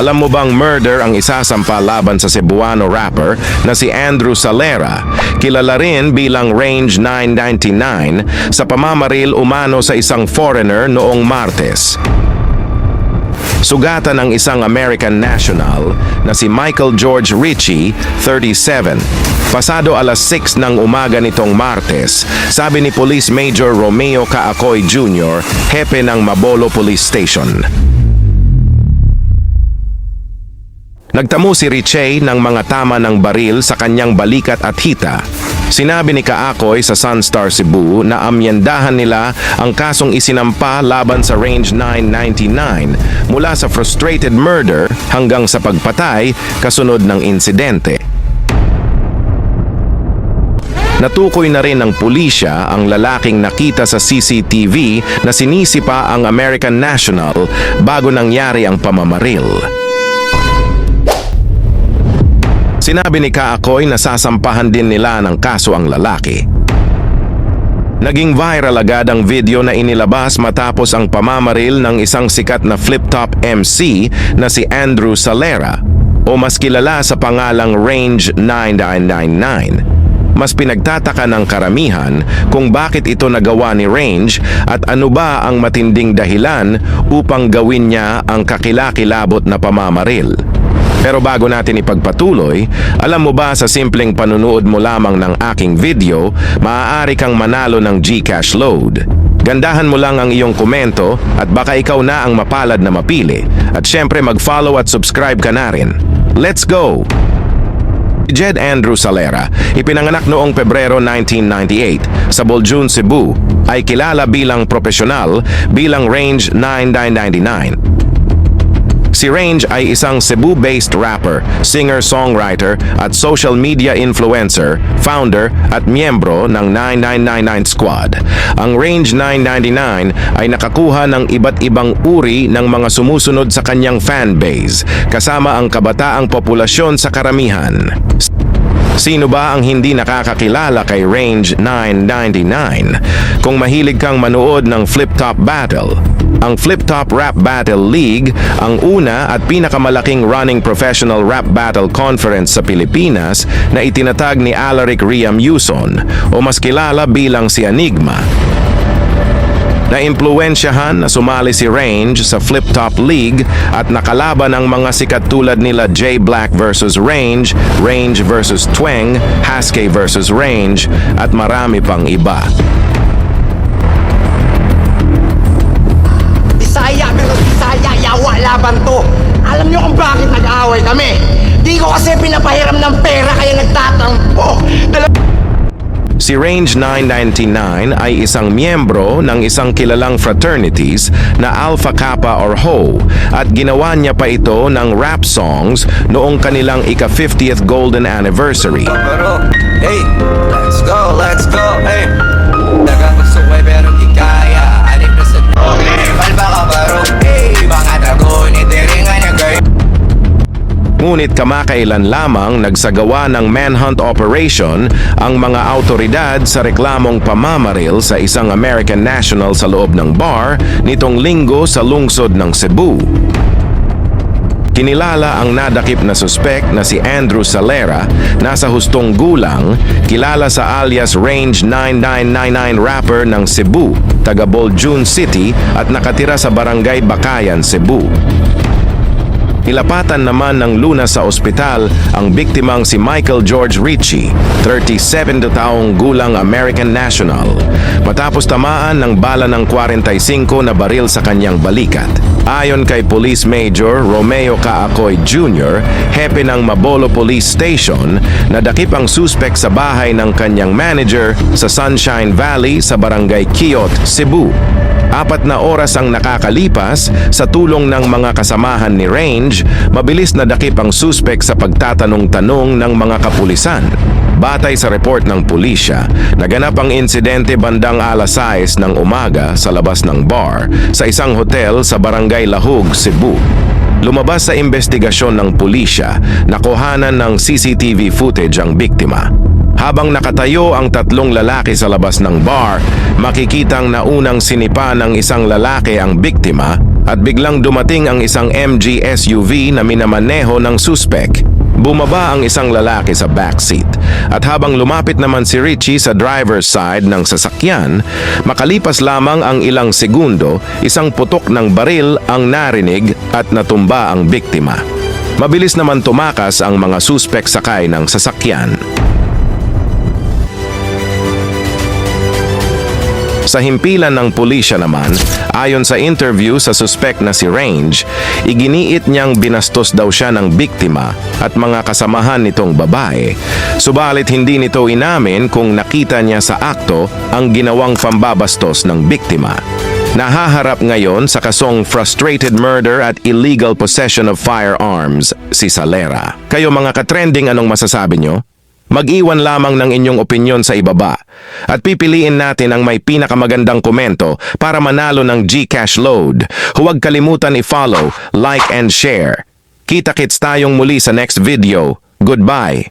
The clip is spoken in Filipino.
Alam mo bang murder ang isasampa laban sa Cebuano rapper na si Andrew Salera, kilala rin bilang Range 999 sa pamamaril umano sa isang foreigner noong Martes. Sugatan ng isang American national na si Michael George Ritchie, 37. Pasado alas 6 ng umaga nitong Martes, sabi ni Police Major Romeo Kaakoy Jr., hepe ng Mabolo Police Station. Nagtamo si Richey ng mga tama ng baril sa kanyang balikat at hita. Sinabi ni Kaakoy sa Sunstar Cebu na amyendahan nila ang kasong isinampa laban sa Range 999 mula sa frustrated murder hanggang sa pagpatay kasunod ng insidente. Natukoy na rin ng pulisya ang lalaking nakita sa CCTV na sinisipa ang American National bago nangyari ang pamamaril. Sinabi ni Kaakoy na sasampahan din nila ng kaso ang lalaki. Naging viral agad ang video na inilabas matapos ang pamamaril ng isang sikat na flip-top MC na si Andrew Salera o mas kilala sa pangalang Range 9999. Mas pinagtataka ng karamihan kung bakit ito nagawa ni Range at ano ba ang matinding dahilan upang gawin niya ang kakilakilabot na pamamaril. Pero bago natin ipagpatuloy, alam mo ba sa simpleng panunood mo lamang ng aking video, maaari kang manalo ng GCash load. Gandahan mo lang ang iyong komento at baka ikaw na ang mapalad na mapili. At syempre mag-follow at subscribe ka na rin. Let's go! Jed Andrew Salera, ipinanganak noong Pebrero 1998 sa Boljun, Cebu, ay kilala bilang profesional bilang Range 9999. Si Range ay isang Cebu-based rapper, singer-songwriter at social media influencer, founder at miyembro ng 9999 Squad. Ang Range 999 ay nakakuha ng iba't ibang uri ng mga sumusunod sa kanyang fanbase, kasama ang kabataang populasyon sa karamihan. Sino ba ang hindi nakakakilala kay Range 999? Kung mahilig kang manood ng Flip Top Battle, ang Flip Top Rap Battle League ang una at pinakamalaking running professional rap battle conference sa Pilipinas na itinatag ni Alaric Riam Yuson o mas kilala bilang si Enigma. Naimpluwensyahan na sumali si Range sa Flip Top League at nakalaban ang mga sikat tulad nila J Black vs Range, Range vs Tweng, Haskey vs Range at marami pang iba. Bisaya pero Bisaya, yawa laban to. Alam nyo kung bakit nag-away kami? Di ko kasi pinapahiram ng pera kaya nagtatampo. Dala- Si Range 999 ay isang miyembro ng isang kilalang fraternities na Alpha Kappa or Ho at ginawa niya pa ito ng rap songs noong kanilang ika-50th golden anniversary. Hey, let's go, let's go, hey Ngunit kamakailan lamang nagsagawa ng manhunt operation ang mga autoridad sa reklamong pamamaril sa isang American national sa loob ng bar nitong linggo sa lungsod ng Cebu. Kinilala ang nadakip na suspek na si Andrew Salera, nasa hustong gulang, kilala sa alias Range 9999 rapper ng Cebu, taga Boljun City at nakatira sa barangay Bakayan, Cebu. Nilapatan naman ng luna sa ospital ang biktimang si Michael George Ritchie, 37 na taong gulang American national, matapos tamaan ng bala ng 45 na baril sa kanyang balikat. Ayon kay Police Major Romeo Kaakoy Jr., hepe ng Mabolo Police Station, nadakip ang suspek sa bahay ng kanyang manager sa Sunshine Valley sa barangay Kiot, Cebu. Apat na oras ang nakakalipas sa tulong ng mga kasamahan ni Range, mabilis na dakip ang suspek sa pagtatanong-tanong ng mga kapulisan. Batay sa report ng pulisya, naganap ang insidente bandang alas 6 ng umaga sa labas ng bar sa isang hotel sa Barangay Lahug, Cebu. Lumabas sa investigasyon ng pulisya, nakuhanan ng CCTV footage ang biktima. Habang nakatayo ang tatlong lalaki sa labas ng bar, makikitang naunang sinipa ng isang lalaki ang biktima at biglang dumating ang isang MG SUV na minamaneho ng suspek. Bumaba ang isang lalaki sa backseat at habang lumapit naman si Richie sa driver's side ng sasakyan, makalipas lamang ang ilang segundo, isang putok ng baril ang narinig at natumba ang biktima. Mabilis naman tumakas ang mga suspek sakay ng sasakyan. Sa himpilan ng pulisya naman, ayon sa interview sa suspect na si Range, iginiit niyang binastos daw siya ng biktima at mga kasamahan nitong babae. Subalit hindi nito inamin kung nakita niya sa akto ang ginawang pambabastos ng biktima. Nahaharap ngayon sa kasong frustrated murder at illegal possession of firearms si Salera. Kayo mga katrending anong masasabi nyo? Mag-iwan lamang ng inyong opinyon sa ibaba at pipiliin natin ang may pinakamagandang komento para manalo ng GCash load. Huwag kalimutan i-follow, like and share. Kita-kits tayong muli sa next video. Goodbye!